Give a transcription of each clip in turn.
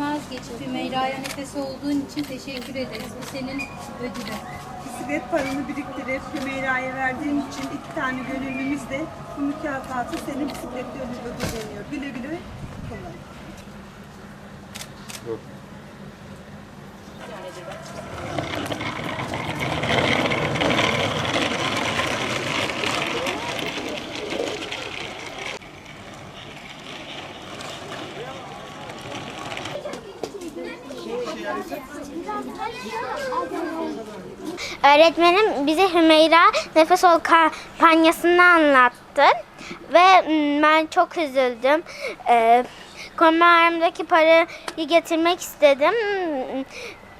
vazgeçip Hümeyra'ya nefes olduğun için teşekkür ederiz. Bu senin ödülün. Bisiklet paranı biriktirip Hümeyra'ya verdiğin için iki tane gönüllümüz de bu mükafatı senin bisikletle ödülleniyor. Güle güle kullan. Öğretmenim bize Hümeyra Nefes Ol kampanyasını anlattı ve ben çok üzüldüm. Ee, parayı getirmek istedim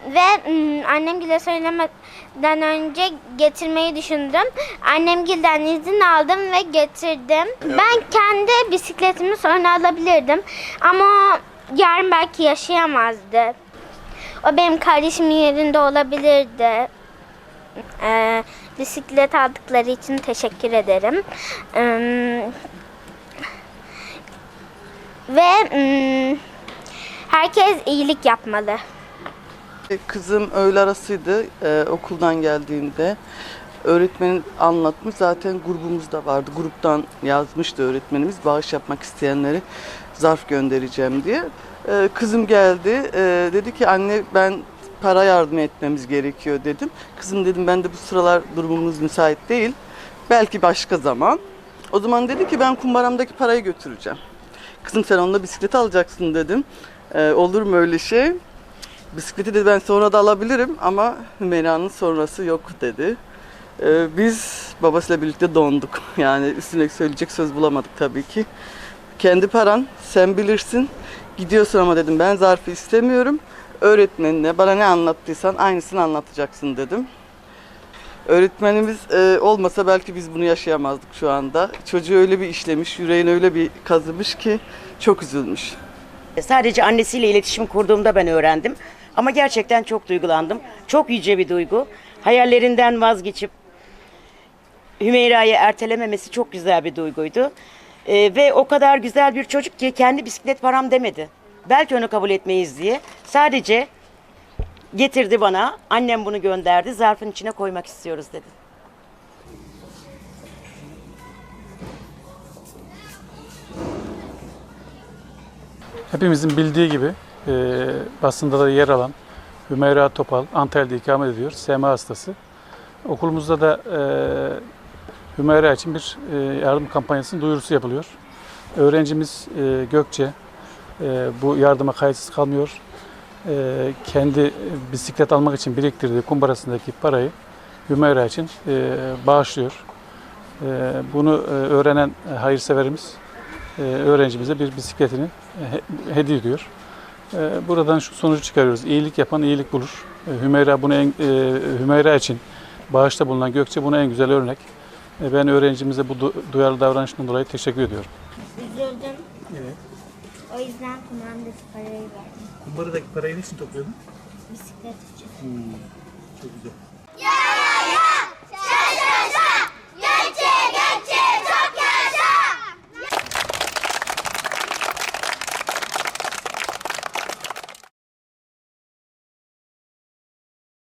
ve annem bile söylemeden önce getirmeyi düşündüm. Annemgilden izin aldım ve getirdim. Ben kendi bisikletimi sonra alabilirdim ama yarın belki yaşayamazdı. O benim kardeşimin yerinde olabilirdi. Ee, bisiklet aldıkları için teşekkür ederim. Ee, ve mm, herkes iyilik yapmalı. Kızım öğle arasıydı e, okuldan geldiğinde. Öğretmenin anlatmış zaten grubumuzda vardı. Gruptan yazmıştı öğretmenimiz bağış yapmak isteyenleri zarf göndereceğim diye. E, kızım geldi e, dedi ki anne ben para yardım etmemiz gerekiyor dedim. Kızım dedim ben de bu sıralar durumumuz müsait değil. Belki başka zaman. O zaman dedi ki ben kumbaramdaki parayı götüreceğim. Kızım sen onunla bisiklet alacaksın dedim. E, olur mu öyle şey? Bisikleti de ben sonra da alabilirim ama Hümeyra'nın sonrası yok dedi. Ee, biz babasıyla birlikte donduk. Yani üstüne söyleyecek söz bulamadık tabii ki. Kendi paran, sen bilirsin. Gidiyorsun ama dedim ben zarfı istemiyorum. Öğretmenine bana ne anlattıysan aynısını anlatacaksın dedim. Öğretmenimiz e, olmasa belki biz bunu yaşayamazdık şu anda. Çocuğu öyle bir işlemiş, yüreğine öyle bir kazımış ki çok üzülmüş. Sadece annesiyle iletişim kurduğumda ben öğrendim. Ama gerçekten çok duygulandım. Çok yüce bir duygu. Hayallerinden vazgeçip Hümeyra'yı ertelememesi çok güzel bir duyguydu. Ee, ve o kadar güzel bir çocuk ki kendi bisiklet param demedi. Belki onu kabul etmeyiz diye. Sadece getirdi bana. Annem bunu gönderdi. Zarfın içine koymak istiyoruz dedi. Hepimizin bildiği gibi e, basında da yer alan Hümeyra Topal Antalya'da ikamet ediyor. SMA hastası. Okulumuzda da e, Hümeyra için bir e, yardım kampanyasının duyurusu yapılıyor. Öğrencimiz e, Gökçe e, bu yardıma kayıtsız kalmıyor. Kendi bisiklet almak için biriktirdiği kumbarasındaki parayı Hümeyra için bağışlıyor. Bunu öğrenen hayırseverimiz öğrencimize bir bisikletini he- hediye ediyor. Buradan şu sonucu çıkarıyoruz. İyilik yapan iyilik bulur. Hümeyra bunu en, Hümeyra için bağışta bulunan Gökçe buna en güzel örnek. E, Ben öğrencimize bu du- duyarlı davranışından dolayı teşekkür ediyorum. Üzüldüm. O yüzden kumandaki parayı verdim. Kumbaradaki parayı niçin topluyordun? Bisiklet için. Çok güzel.